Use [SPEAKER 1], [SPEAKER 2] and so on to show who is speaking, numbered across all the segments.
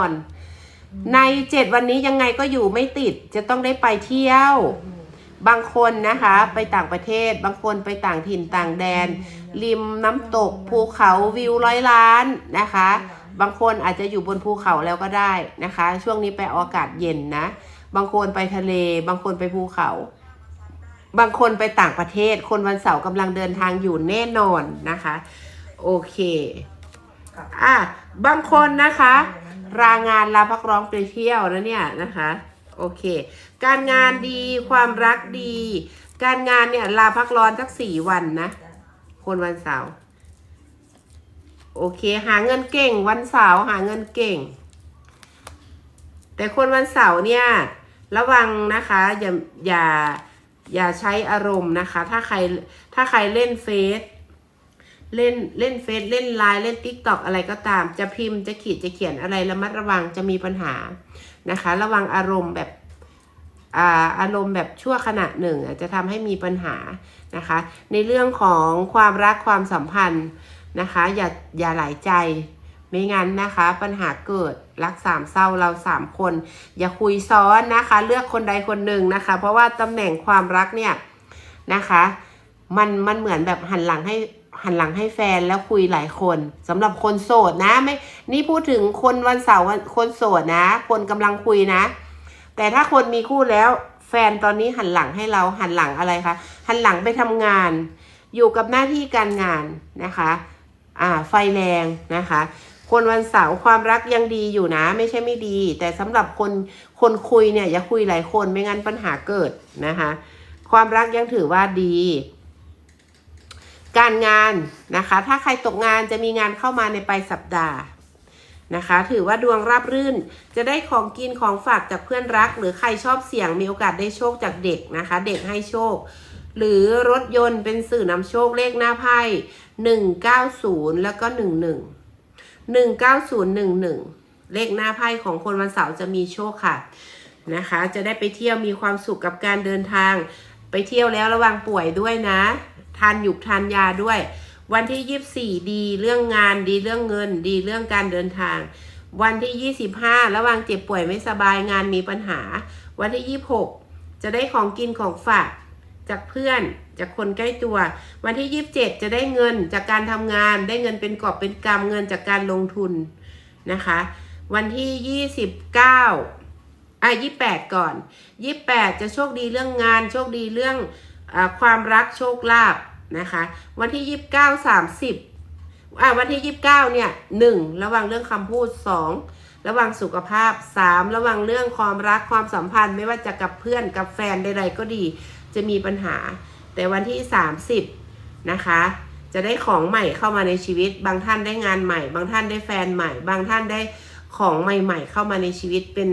[SPEAKER 1] อน ในเจ็ดวันนี้ยังไงก็อยู่ไม่ติด จะต้องได้ไปเที่ยว บางคนนะคะ ไปต่างประเทศ บางคนไปต่างถิ่นต่างแดน ริมน้ำตกภูเขาวิวร้อยล้านนะคะ บางคนอาจจะอยู่บนภูเขาแล้วก็ได้นะคะ ช่วงนี้ไปเอาอากาศเย็นนะ บางคนไปทะเล บางคนไปภูเขา บางคนไปต่างประเทศ คนวันเสาร์กำลังเดินทางอยู่แน่นอนนะคะ โอเคอะบางคนนะคะ รางานลาพักร้องไปเที่ยวนะเนี่ยนะคะโอเค การงานดีความรักดี การงานเนี่ยลาพักร้อนสักสี่วันนะ คนวันเสาร์โอเค หาเงินเก่งวันเสาร์หาเงินเก่ง แต่คนวันเสาร์เนี่ย ระวังนะคะ อย่าอย่าอย่าใช้อารมณ์นะคะ ถ้าใครถ้าใครเล่นเฟซ เล่นเล่นเฟซเล่นไลน์เล่นติ๊กต็อกอะไรก็ตาม จะพิมพ์จะขีดจะเขียนอะไรระมัดระวังจะมีปัญหานะคะ ระวังอารมณ์แบบอาอารมณ์แบบชั่วขณะหนึ่งจะทำให้มีปัญหานะคะ ในเรื่องของความรักความสัมพันธ์นะคะ อย่าอย่าหลายใจไม่งั้นนะคะ ปัญหาเกิดรักสามเศร้าเราสามคน อย่าคุยซ้อนนะคะ เลือกคนใดคนหนึ่งนะคะ เพราะว่าตำแหน่งความรักเนี่ยนะคะ มันมันเหมือนแบบหันหลังให้ หันหลังให้แฟนแล้วคุยหลายคนสำหรับคนโสดนะไม่นี่พูดถึงคนวันเสาร์คนโสดนะ คนกำลังคุยนะ แต่ถ้าคนมีคู่แล้ว แฟนตอนนี้หันหลังให้เราหันหลังอะไรคะหันหลังไปทำงาน อยู่กับหน้าที่การงานนะคะอ่าไฟแรงนะคะ คนวันเสาร์ความรักยังดีอยู่นะ ไม่ใช่ไม่ดี แต่สำหรับคนคนคุยเนี่ยอย่าคุยหลายคนไม่งั้นปัญหาเกิดนะคะ ความรักยังถือว่าดี การงานนะคะ ถ้าใครตกงานจะมีงานเข้ามาในปลายสัปดาห์นะคะ ถือว่าดวงราบรื่นจะได้ของกินของฝากจากเพื่อนรัก หรือใครชอบเสี่ยงมีโอกาสได้โชคจากเด็กนะคะ เด็กให้โชค หรือรถยนต์เป็นสื่อนำโชคเลขหน้าไพ่หนึ่งเก้าศูนย์แล้วก็หนึ่งหนึ่งหนึ่งเก้าศูนย์หนึ่งหนึ่งเลขหน้าไพ่ของคนวันเสาร์จะมีโชคค่ะนะคะ จะได้ไปเที่ยวมีความสุขกับการเดินทาง ไปเที่ยวแล้วระวังป่วยด้วยนะ ทานหยุกทานยาด้วย วันที่ยี่สี่ดีเรื่องงานดีเรื่องเงิน ดีเรื่องการเดินทาง วันที่ยี่สิบห้าระวังเจ็บป่วยไม่สบายงานมีปัญหา วันที่ยี่หกจะได้ของกินของฝาก จากเพื่อนจากคนใกล้ตัว วันที่ยี่สิบเจ็ดจะได้เงินจากการทำงานได้เงินเป็นกอบเป็นกำเงินจากการลงทุนนะคะ วันที่ยี่สิบเก้าอะยี่แปดก่อนยี่แปดจะโชคดีเรื่องงาน โชคดีเรื่อง ความรักโชคลาภนะคะ วันที่ยี่สิบเก้าสามสิบอะวันที่ยี่สิบเก้าเนี่ยหนึ่งระวังเรื่องคำพูดสองระวังสุขภาพสามระวังเรื่องความรักความสัมพันธ์ ไม่ว่าจะกับเพื่อนกับแฟนใดๆก็ดี จะมีปัญหา แต่วันที่30นะคะจะได้ของใหม่เข้ามาในชีวิต บางท่านได้งานใหม่ บางท่านได้แฟนใหม่ บางท่านได้ ของใหม่ๆ เข้ามาในชีวิตเป็น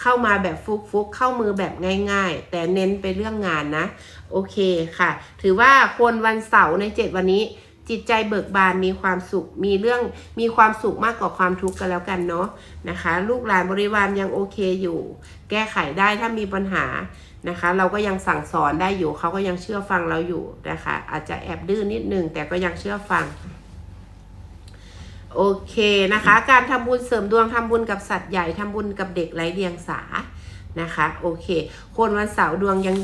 [SPEAKER 1] เข้ามาแบบฟุกๆ เข้ามือแบบง่ายๆ แต่เน้นไปเรื่องงานนะ โอเคค่ะ ถือว่าคนวันเสาร์ใน 7 วันนี้ จิตใจเบิกบานมีความสุขมีเรื่องมีความสุขมากกว่าความทุกข์กันแล้วกันเนาะนะคะ ลูกหลานบริวารยังโอเคอยู่ แก้ไขได้ถ้ามีปัญหานะคะ เราก็ยังสั่งสอนได้อยู่เขาก็ยังเชื่อฟังเราอยู่นะคะ อาจจะแอบดื้อนนิดนึงแต่ก็ยังเชื่อฟัง โอเคนะคะ การทำบุญเสริมดวงทำบุญกับสัตว์ใหญ่ทำบุญกับเด็กไร้เดียงสานะคะ โอเค คนวันเสาร์ดวงยัง